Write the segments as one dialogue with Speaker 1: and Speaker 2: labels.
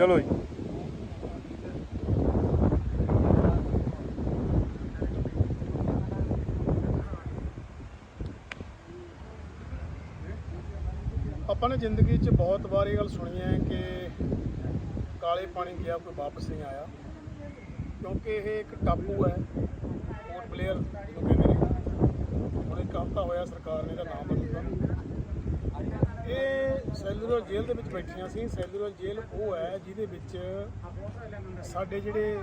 Speaker 1: ਚਲੋ ਜੀ।
Speaker 2: ਆਪਾਂ ਨੇ ਜ਼ਿੰਦਗੀ 'ਚ ਬਹੁਤ ਵਾਰ ਇਹ ਗੱਲ ਸੁਣੀ ਹੈ ਕਿ ਕਾਲੇ ਪਾਣੀ ਗਿਆ ਕੋਈ ਵਾਪਸ ਨਹੀਂ ਆਇਆ। ਕਿਉਂਕਿ ਇਹ ਇੱਕ ਟਾਪੂ ਹੈ ਪੋਰਟ ਬਲੇਅਰ ਜਿਹਨੂੰ ਕਹਿੰਦੇ ਨੇ। ਹੁਣ ਇੱਕ ਹਫ਼ਤਾ ਹੋਇਆ ਸਰਕਾਰ ਨੇ ਇਹਦਾ ਨਾਮ ਬਦਲਤਾ ਇਹ ਸੈਲੂਲਰ ਜੇਲ੍ਹ ਦੇ ਵਿੱਚ ਬੈਠੀਆਂ ਸੀ। ਸੈਲੂਲਰ ਜੇਲ੍ਹ ਉਹ ਹੈ ਜਿਹਦੇ ਵਿੱਚ ਸਾਡੇ ਜਿਹੜੇ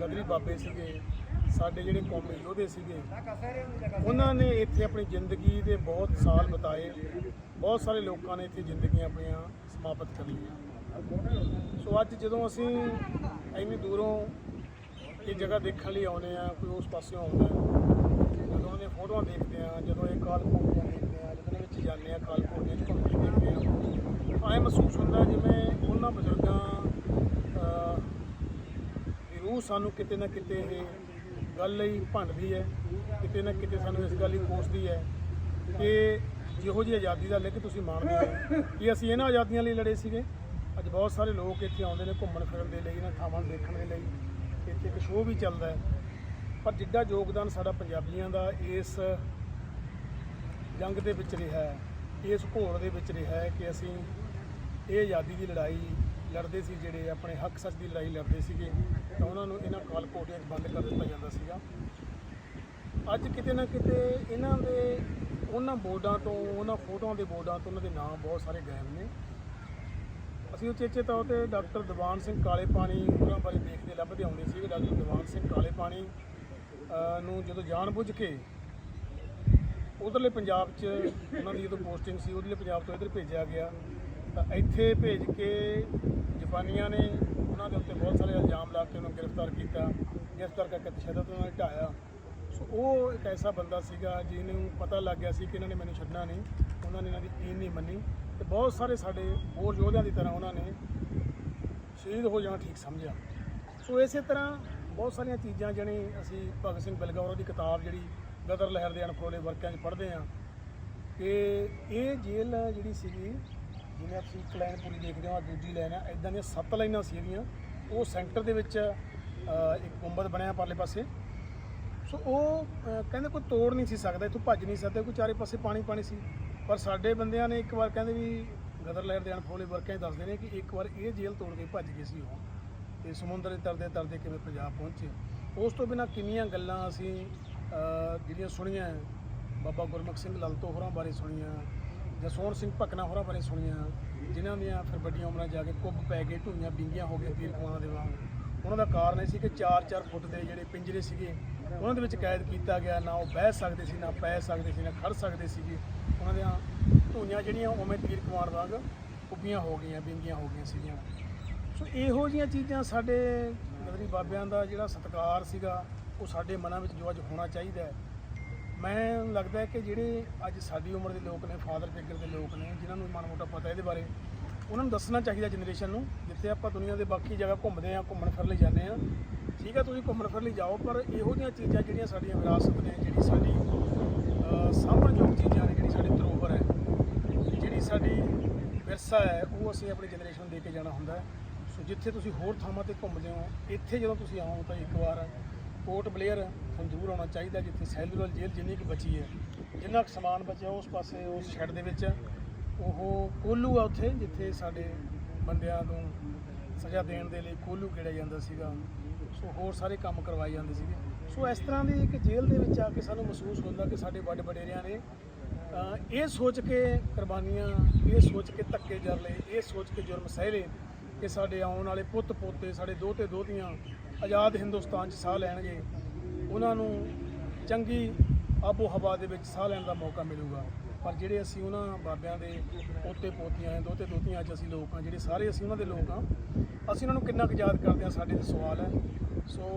Speaker 2: ਗਦਰੀ ਬਾਬੇ ਸੀਗੇ, ਸਾਡੇ ਜਿਹੜੇ ਕੌਮੀ ਯੋਧੇ ਸੀਗੇ, ਉਹਨਾਂ ਨੇ ਇੱਥੇ ਆਪਣੀ ਜ਼ਿੰਦਗੀ ਦੇ ਬਹੁਤ ਸਾਲ ਬਿਤਾਏ। ਬਹੁਤ ਸਾਰੇ ਲੋਕਾਂ ਨੇ ਇੱਥੇ ਜ਼ਿੰਦਗੀਆਂ ਆਪਣੀਆਂ ਸਮਾਪਤ ਕਰ ਲਈਆਂ ਸੋ ਅੱਜ ਜਦੋਂ ਅਸੀਂ ਇੰਨੀ ਦੂਰੋਂ ਇਹ ਜਗ੍ਹਾ ਦੇਖਣ ਲਈ ਆਉਂਦੇ ਆ ਕੋਈ ਉਸ ਪਾਸਿਓਂ ਆਉਂਦਾ ਜਦੋਂ ਉਹਨੇ ਫੋਟੋਆਂ ਦੇਖਦੇ ਆ ਜਦੋਂ ਇਹ ਕਾਲਕੋਟ ਦੀਆਂ ਦੇਖਦੇ ਆ ਜਦੋਂ ਇਹਨਾਂ ਵਿੱਚ ਜਾਂਦੇ ਆ ਕਾਲਕੋਟ ਦੇ ਵਿੱਚ ਘੁੰਮ ਕੇ ਦੇਖਦੇ ਆ ਐਂ ਮਹਿਸੂਸ ਹੁੰਦਾ ਜਿਵੇਂ ਉਹਨਾਂ ਬਜ਼ੁਰਗਾਂ ਦੀ ਰੂਹ ਸਾਨੂੰ ਕਿਤੇ ਨਾ ਕਿਤੇ ਇਹ ਗੱਲ ਲਈ ਭੰਡਦੀ ਹੈ, ਕਿਤੇ ਨਾ ਕਿਤੇ ਸਾਨੂੰ ਇਸ ਗੱਲ ਲਈ ਕੋਸਦੀ ਹੈ ਕਿ ਜਿਹੋ ਜਿਹੀ ਆਜ਼ਾਦੀ ਦਾ ਲਿਖ ਤੁਸੀਂ ਮਾਣਦੇ ਹੋ। ਕਿ ਅਸੀਂ ਇਹਨਾਂ ਆਜ਼ਾਦੀਆਂ ਲਈ ਲੜੇ ਸੀਗੇ। ਅੱਜ ਬਹੁਤ ਸਾਰੇ ਲੋਕ ਇੱਥੇ ਆਉਂਦੇ ਨੇ ਘੁੰਮਣ ਫਿਰਨ ਦੇ ਲਈ, ਇਹਨਾਂ ਥਾਵਾਂ ਨੂੰ ਦੇਖਣ ਦੇ ਲਈ। ਇੱਥੇ ਇੱਕ ਸ਼ੋਅ ਵੀ ਚੱਲਦਾ ਹੈ। ਪਰ ਜਿੱਡਾ ਯੋਗਦਾਨ ਸਾਡਾ ਪੰਜਾਬੀਆਂ ਦਾ ਇਸ ਜੰਗ ਦੇ ਵਿੱਚ ਰਿਹਾ ਹੈ, ਇਸ ਘੋਲ ਦੇ ਵਿੱਚ ਰਿਹਾ ਹੈ ਕਿ ਅਸੀਂ ਇਹ ਆਜ਼ਾਦੀ ਦੀ ਲੜਾਈ ਲੜਦੇ ਸੀ ਜਿਹੜੇ ਆਪਣੇ ਹੱਕ ਸੱਚ ਦੀ ਲੜਾਈ ਲੜਦੇ ਸੀਗੇ, ਤਾਂ ਉਹਨਾਂ ਨੂੰ ਇਹਨਾਂ ਕਾਲ ਕੋਟਿਆਂ 'ਚ ਬੰਦ ਕਰ ਦਿੱਤਾ ਜਾਂਦਾ ਸੀਗਾ। ਅੱਜ ਕਿਤੇ ਨਾ ਕਿਤੇ ਇਹਨਾਂ ਦੇ, ਉਹਨਾਂ ਬੋਰਡਾਂ ਤੋਂ, ਉਹਨਾਂ ਫੋਟੋਆਂ ਦੇ ਬੋਰਡਾਂ ਤੋਂ ਉਹਨਾਂ ਦੇ ਨਾਮ ਬਹੁਤ ਸਾਰੇ ਗਾਇਬ ਨੇ। ਅਸੀਂ ਉਚੇਚੇ ਤੌਰ ਤੇ ਡਾਕਟਰ ਦੀਵਾਨ ਸਿੰਘ ਕਾਲੇ ਪਾਣੀ ਉਹਨਾਂ ਬਾਰੇ ਦੇਖਦੇ ਲੱਭਦੇ ਆਉਂਦੇ ਸੀ ਡਾਕਟਰ ਦੀਵਾਨ ਸਿੰਘ ਕਾਲੇ ਪਾਣੀ ਨੂੰ ਜਦੋਂ ਜਾਣਬੁੱਝ ਕੇ ਉਧਰਲੇ ਪੰਜਾਬ 'ਚ ਉਹਨਾਂ ਦੀ ਜਦੋਂ ਪੋਸਟਿੰਗ ਸੀ ਉਧਰਲੇ ਪੰਜਾਬ ਤੋਂ ਇੱਧਰ ਭੇਜਿਆ ਗਿਆ। ਤਾਂ ਇੱਥੇ ਭੇਜ ਕੇ ਜਾਪਾਨੀਆਂ ਨੇ ਉਹਨਾਂ ਦੇ ਉੱਤੇ ਬਹੁਤ ਸਾਰੇ ਇਲਜ਼ਾਮ ਲਾ ਕੇ ਉਹਨੂੰ ਗ੍ਰਿਫਤਾਰ ਕੀਤਾ ਗ੍ਰਿਫਤਾਰ ਕਰਕੇ ਤਸ਼ੱਦਦ ਉਹਨਾਂ ਨੇ ਢਾਇਆ। ਸੋ ਉਹ ਇੱਕ ਐਸਾ ਬੰਦਾ ਸੀਗਾ ਜਿਹਨੂੰ ਪਤਾ ਲੱਗ ਗਿਆ ਸੀ ਕਿ ਇਹਨਾਂ ਨੇ ਮੈਨੂੰ ਛੱਡਣਾ ਨਹੀਂ, ਉਹਨਾਂ ਨੇ ਇਹਨਾਂ ਦੀ ਯਕੀਨ ਨਹੀਂ ਮੰਨੀ ਤੇ ਬਹੁਤ ਸਾਰੇ ਸਾਡੇ ਹੋਰ ਯੋਧਿਆਂ ਦੀ ਤਰ੍ਹਾਂ ਉਹਨਾਂ ਨੇ ਸ਼ਹੀਦ ਹੋ ਜਾਣਾ ਠੀਕ ਸਮਝਿਆ। ਸੋ ਇਸੇ ਤਰ੍ਹਾਂ ਬਹੁਤ ਸਾਰੀਆਂ ਚੀਜ਼ਾਂ ਜਿਹੜੇ ਅਸੀਂ ਭਗਤ ਸਿੰਘ ਬਲਗੌਰ ਦੀ ਕਿਤਾਬ ਜਿਹੜੀ ਗਦਰ ਲਹਿਰ ਦੇ ਅਣਫੋਲੇ ਵਰਕਿਆਂ 'ਚ ਪੜ੍ਹਦੇ ਹਾਂ ਕਿ ਇਹ ਜੇਲ੍ਹ ਜਿਹੜੀ ਸੀਗੀ ਜਿਵੇਂ ਅਸੀਂ ਇੱਕ ਲਾਈਨ ਪੂਰੀ ਦੇਖਦੇ ਹੋ ਆਹ ਦੂਜੀ ਲਾਈਨ ਆ ਇਦਾਂ ਦੀਆਂ ਸੱਤ ਲਾਈਨਾਂ ਸੀ ਇਹਦੀਆਂ। ਉਹ ਸੈਂਟਰ ਦੇ ਵਿੱਚ ਅ, ਇੱਕ ਗੁੰਬਦ ਬਣਿਆ ਪਰਲੇ ਪਾਸੇ। ਸੋ ਉਹ ਅ, ਕਹਿੰਦੇ ਕੋਈ ਤੋੜ ਨਹੀਂ ਸੀ ਸਕਦਾ ਇੱਥੋਂ ਭੱਜ ਨਹੀਂ ਸਕਦਾ ਕੋਈ ਚਾਰੇ ਪਾਸੇ ਪਾਣੀ ਪਾਣੀ ਸੀ। ਪਰ ਸਾਡੇ ਬੰਦਿਆਂ ਨੇ ਇੱਕ ਵਾਰ ਕਹਿੰਦੇ ਵੀ ਗਦਰ ਲਹਿਰ ਦੇ ਅਣਫੋਲੇ ਵਰਕਿਆਂ 'ਚ ਦੱਸਦੇ ਨੇ ਕਿ ਇੱਕ ਵਾਰ ਇਹ ਜੇਲ੍ਹ ਤੋੜ ਕੇ ਭੱਜ ਗਏ ਸੀ ਉਹ। ਤੇ ਸਮੁੰਦਰ ਦੇ ਤਰਦੇ ਤਰਦੇ ਕਿਵੇਂ ਪੰਜਾਬ ਪਹੁੰਚੇ। ਉਸ ਤੋਂ ਬਿਨਾਂ ਕਿੰਨੀਆਂ ਗੱਲਾਂ ਅਸੀਂ ਅ, ਜਿਹੜੀਆਂ ਸੁਣੀਆਂ ਬਾਬਾ ਗੁਰਮੁਖ ਸਿੰਘ ਲਲਤੋ ਹੋਰਾਂ ਬਾਰੇ ਸੁਣੀਆਂ ਜਸਵੰਤ ਸਿੰਘ ਭਕਨਾ ਹੋਰਾਂ ਬਾਰੇ ਸੁਣੀਆਂ। ਜਿਨ੍ਹਾਂ ਦੀਆਂ ਫਿਰ ਵੱਡੀਆਂ ਉਮਰਾਂ ਜਾ ਕੇ ਕੁੱਬ ਪੈ ਗਏ, ਢੂਈਆਂ ਬਿੰਗੀਆਂ ਹੋ ਗਈਆਂ ਤੀਰ ਕਮਾਨਾਂ ਦੇ ਵਾਂਗ। ਉਹਨਾਂ ਦਾ ਕਾਰਨ ਇਹ ਸੀ ਕਿ 4-4 ਫੁੱਟ ਦੇ ਜਿਹੜੇ ਪਿੰਜਰੇ ਸੀਗੇ, ਉਹਨਾਂ ਦੇ ਵਿੱਚ ਕੈਦ ਕੀਤਾ ਗਿਆ। ਨਾ ਉਹ ਬਹਿ ਸਕਦੇ ਸੀ, ਨਾ ਪੈ ਸਕਦੇ ਸੀ, ਨਾ ਖੜ ਸਕਦੇ ਸੀਗੇ। ਉਹਨਾਂ ਦੀਆਂ ਢੂਈਆਂ ਜਿਹੜੀਆਂ, ਉਵੇਂ ਤੀਰ ਕਮਾਨ ਵਾਂਗ ਉੱਭੀਆਂ ਹੋ ਗਈਆਂ, ਬਿੰਗੀਆਂ ਹੋ ਗਈਆਂ ਸੀਗੀਆਂ। ਸੋ ਇਹੋ ਜਿਹੀਆਂ ਚੀਜ਼ਾਂ ਸਾਡੇ ਨਦਰੀ ਬਾਬਿਆਂ ਦਾ ਜਿਹੜਾ ਸਤਿਕਾਰ ਸੀਗਾ, ਉਹ ਸਾਡੇ ਮਨਾਂ ਵਿੱਚ ਜੋ ਅੱਜ ਹੋਣਾ ਚਾਹੀਦਾ ਹੈ। ਮੈਂ ਲੱਗਦਾ ਹੈ ਕਿ ਜਿਹੜੇ ਅੱਜ ਸਾਡੀ ਉਮਰ ਦੇ ਲੋਕ ਨੇ ਫਾਦਰ ਫਿਗਰ ਦੇ ਲੋਕ ਨੇ, ਜਿਨ੍ਹਾਂ ਨੂੰ ਮਾੜਾ ਮੋਟਾ ਪਤਾ ਇਹਦੇ ਬਾਰੇ, ਉਹਨਾਂ ਨੂੰ ਦੱਸਣਾ ਚਾਹੀਦਾ ਜਨਰੇਸ਼ਨ ਨੂੰ, ਜਿੱਥੇ ਆਪਾਂ ਦੁਨੀਆ ਦੇ ਬਾਕੀ ਜਗ੍ਹਾ ਘੁੰਮਦੇ ਆ ਘੁੰਮਣ ਫਿਰ ਲਈ ਜਾਂਦੇ ਆ ਠੀਕ ਹੈ, ਤੁਸੀਂ ਘੁੰਮਣ ਫਿਰ ਲਈ ਜਾਓ, ਪਰ ਇਹੋ ਜਿਹੀਆਂ ਚੀਜ਼ਾਂ ਜਿਹੜੀਆਂ ਸਾਡੀਆਂ ਵਿਰਾਸਤ ਨੇ, ਜਿਹੜੀ ਸਾਡੀ ਸਾਂਭਣਯੋਗ ਚੀਜ਼ਾਂ ਨੇ, ਜਿਹੜੀ ਸਾਡੀ ਧਰੋਹਰ ਹੈ, ਜਿਹੜੀ ਸਾਡੀ ਵਿਰਸਾ ਹੈ, ਉਹ ਅਸੀਂ ਆਪਣੀ ਜਨਰੇਸ਼ਨ ਨੂੰ ਦੇ ਕੇ ਜਾਣਾ ਹੁੰਦਾ ਹੈ। ਸੋ ਜਿੱਥੇ ਤੁਸੀਂ ਹੋਰ ਥਾਵਾਂ ਤੇ ਘੁੰਮਦੇ ਹੋ, ਇੱਥੇ ਜਦੋਂ ਤੁਸੀਂ ਆਓ ਤਾਂ ਇੱਕ ਵਾਰ ਪੋਰਟ ਬਲੇਅਰ ਤੁਹਾਨੂੰ ਜ਼ਰੂਰ ਆਉਣਾ ਚਾਹੀਦਾ ਜਿੱਥੇ ਸੈਲੂਲਰ ਜੇਲ੍ਹ ਜਿੰਨੀ ਕੁ ਬਚੀ ਹੈ, ਜਿੰਨਾ ਕੁ ਸਮਾਨ ਬਚਿਆ ਉਸ ਪਾਸੇ, ਉਸ ਸ਼ੈੱਡ ਦੇ ਵਿੱਚ, ਉਹ ਕੋਲੂ ਆ ਉੱਥੇ, ਜਿੱਥੇ ਸਾਡੇ ਬੰਦਿਆਂ ਨੂੰ ਸਜ਼ਾ ਦੇਣ ਦੇ ਲਈ ਕੋਲੂ ਕਿਹੜਾ ਜਾਂਦਾ ਸੀਗਾ। ਸੋ ਹੋਰ ਸਾਰੇ ਕੰਮ ਕਰਵਾਏ ਜਾਂਦੇ ਸੀਗੇ। ਸੋ ਇਸ ਤਰ੍ਹਾਂ ਦੀ ਇੱਕ ਜੇਲ੍ਹ ਦੇ ਵਿੱਚ ਆ ਕੇ ਸਾਨੂੰ ਮਹਿਸੂਸ ਹੁੰਦਾ ਕਿ ਸਾਡੇ ਵੱਡ ਵਡੇਰਿਆਂ ਨੇ ਇਹ ਸੋਚ ਕੇ ਕੁਰਬਾਨੀਆਂ, ਇਹ ਸੋਚ ਕੇ ਧੱਕੇ ਜਰ ਲਏ, ਇਹ ਸੋਚ ਕੇ ਜੁਰਮ ਸਹਿ ਲਏ। ਕਿ ਸਾਡੇ ਆਉਣ ਵਾਲੇ ਪੁੱਤ ਪੋਤੇ ਸਾਡੇ ਦੋਤੇ ਦੋਤੀਆਂ ਆਜ਼ਾਦ ਹਿੰਦੁਸਤਾਨ 'ਚ ਸਾਹ ਲੈਣਗੇ, ਉਹਨਾਂ ਨੂੰ ਚੰਗੀ ਆਬੋ ਹਵਾ ਦੇ ਵਿੱਚ ਸਾਹ ਲੈਣ ਦਾ ਮੌਕਾ ਮਿਲੂਗਾ। ਪਰ ਜਿਹੜੇ ਅਸੀਂ ਉਹਨਾਂ ਬਾਬਿਆਂ ਦੇ ਪੋਤੇ ਪੋਤੀਆਂ ਦੋਤੇ ਦੋਤੀਆਂ ਅੱਜ ਅਸੀਂ ਲੋਕ ਹਾਂ, ਜਿਹੜੇ ਸਾਰੇ ਅਸੀਂ ਉਹਨਾਂ ਦੇ ਲੋਕ ਹਾਂ, ਅਸੀਂ ਉਹਨਾਂ ਨੂੰ ਕਿੰਨਾ ਕੁ ਯਾਦ ਕਰਦੇ ਹਾਂ, ਸਾਡੇ ਤੇ ਸਵਾਲ ਹੈ। ਸੋ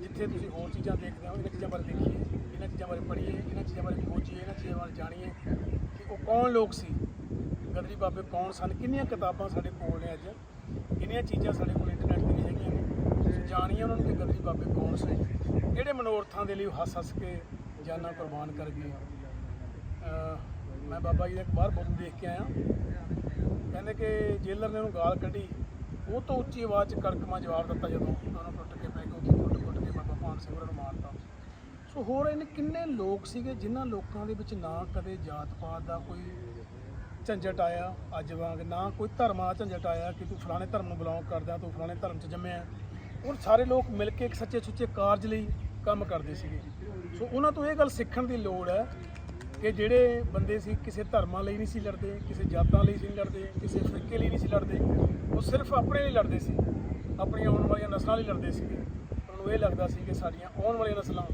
Speaker 2: ਜਿੱਥੇ ਤੁਸੀਂ ਹੋਰ ਚੀਜ਼ਾਂ ਦੇਖਦੇ ਹੋ, ਇਹਨਾਂ ਚੀਜ਼ਾਂ ਬਾਰੇ ਦੇਖੀਏ, ਇਹਨਾਂ ਚੀਜ਼ਾਂ ਬਾਰੇ ਪੜ੍ਹੀਏ, ਇਹਨਾਂ ਚੀਜ਼ਾਂ ਬਾਰੇ ਖੋਜੀਏ ਇਹਨਾਂ ਚੀਜ਼ਾਂ ਬਾਰੇ ਜਾਣੀਏ ਕਿ ਉਹ ਕੌਣ ਲੋਕ ਸੀ? ਗਦਰੀ ਬਾਬੇ ਕੌਣ ਸਨ? ਕਿੰਨੀਆਂ ਕਿਤਾਬਾਂ ਸਾਡੇ ਕੋਲ ਨੇ ਅੱਜ? ਇਹਨੀਆਂ ਚੀਜ਼ਾਂ ਸਾਡੇ ਕੋਲ ਇੰਟਰਨੈਟ ਤੇ ਵੀ ਹੈਗੀਆਂ ਨੇ। ਤੁਸੀਂ ਜਾਣੀਏ ਉਹਨਾਂ ਨੂੰ ਕਿ ਗਦਰੀ ਬਾਬੇ ਕੌਣ ਸੀ। ਕਿਹੜੇ ਮਨੋਰਥਾਂ ਦੇ ਲਈ ਹੱਸ ਹੱਸ ਕੇ ਜਾਨਾਂ ਕੁਰਬਾਨ ਕਰ ਗਏ ਮੈਂ ਬਾਬਾ ਜੀ ਦਾ ਇੱਕ ਬਾਹਰ ਬੋਤਲ ਦੇਖ ਕੇ ਆਇਆ। ਕਹਿੰਦੇ ਕਿ ਜੇਲਰ ਨੇ ਉਹਨੂੰ ਗਾਲ ਕੱਢੀ। ਉਹ ਤੋਂ ਉੱਚੀ ਆਵਾਜ਼ 'ਚ ਕੜਕਮਾ ਜਵਾਬ ਦਿੱਤਾ ਜਦੋਂ ਦੋਨੋਂ ਟੁੱਟ ਕੇ ਪੈ ਗਏ। ਉੱਥੇ ਟੁੱਟ ਟੁੱਟ ਕੇ ਬਾਬਾ ਭਾਨ ਸਿੰਘ ਹੋਰਾਂ ਨੂੰ ਮਾਰਤਾ। ਸੋ ਹੋਰ ਇਹਨੇ ਕਿੰਨੇ ਲੋਕ ਸੀਗੇ ਜਿਨ੍ਹਾਂ ਲੋਕਾਂ ਦੇ ਵਿੱਚ ਨਾ ਕਦੇ ਜਾਤ ਪਾਤ ਦਾ ਕੋਈ ਝੰਜਟ ਆਇਆ, ਅੱਜ ਵਾਂਗ ਨਾ ਕੋਈ ਧਰਮਾਂ ਦਾ ਝੰਜਟ ਆਇਆ ਕਿ ਤੂੰ ਫਲਾਣੇ ਧਰਮ ਨੂੰ ਬਿਲੋਂਗ ਕਰਦਾ, ਤੂੰ ਫਲਾਣੇ ਧਰਮ 'ਚ ਜੰਮਿਆ। ਔਰ ਸਾਰੇ ਲੋਕ ਮਿਲ ਕੇ ਇੱਕ ਸੱਚੇ ਸੁੱਚੇ ਕਾਰਜ ਲਈ ਕੰਮ ਕਰਦੇ ਸੀਗੇ। ਸੋ ਉਹਨਾਂ ਤੋਂ ਇਹ ਗੱਲ ਸਿੱਖਣ ਦੀ ਲੋੜ ਹੈ ਕਿ ਜਿਹੜੇ ਬੰਦੇ ਸੀ ਕਿਸੇ ਧਰਮਾਂ ਲਈ ਨਹੀਂ ਸੀ ਲੜਦੇ, ਕਿਸੇ ਜਾਤਾਂ ਲਈ ਸੀ ਨਹੀਂ ਲੜਦੇ, ਕਿਸੇ ਫਿਰਕੇ ਲਈ ਨਹੀਂ ਸੀ ਲੜਦੇ, ਉਹ ਸਿਰਫ ਆਪਣੇ ਲਈ ਲੜਦੇ ਸੀ, ਆਪਣੀਆਂ ਆਉਣ ਵਾਲੀਆਂ ਨਸਲਾਂ ਲਈ ਲੜਦੇ ਸੀਗੇ। ਉਹਨਾਂ ਨੂੰ ਇਹ ਲੱਗਦਾ ਸੀ ਕਿ ਸਾਡੀਆਂ ਆਉਣ ਵਾਲੀਆਂ ਨਸਲਾਂ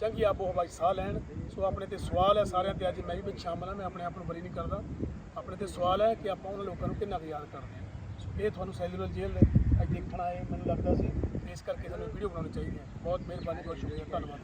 Speaker 2: ਚੰਗੀ ਆਬੋ ਹਵਾ 'ਚ ਸਾਹ ਲੈਣ। ਸੋ ਆਪਣੇ ਤੇ ਸਵਾਲ ਹੈ ਸਾਰਿਆਂ ਤੇ, ਅੱਜ ਮੈਂ ਵੀ ਵਿੱਚ ਸ਼ਾਮਲ ਹਾਂ, ਮੈਂ ਆਪਣੇ ਆਪ ਨੂੰ ਬਰੀ ਨਹੀਂ ਕਰਦਾ। ਆਪਣੇ ਤੇ ਸਵਾਲ ਹੈ ਕਿ ਆਪਾਂ ਉਹਨਾਂ ਲੋਕਾਂ ਨੂੰ ਕਿੰਨਾ ਕੁ ਯਾਦ ਕਰਦੇ ਹਾਂ। ਸੋ ਇਹ ਤੁਹਾਨੂੰ ਸੈਲੂਲਰ ਜੇਲ੍ਹ ਦੇ ਅੱਜ ਦੇਖਣ ਆਏ ਮੈਨੂੰ ਲੱਗਦਾ ਸੀ ਇਸ ਕਰਕੇ ਸਾਨੂੰ ਵੀਡੀਓ ਬਣਾਉਣੀ ਚਾਹੀਦੀ ਹੈ। ਬਹੁਤ ਮਿਹਰਬਾਨੀ, ਬਹੁਤ ਸ਼ੁਕਰੀਆ, ਧੰਨਵਾਦ।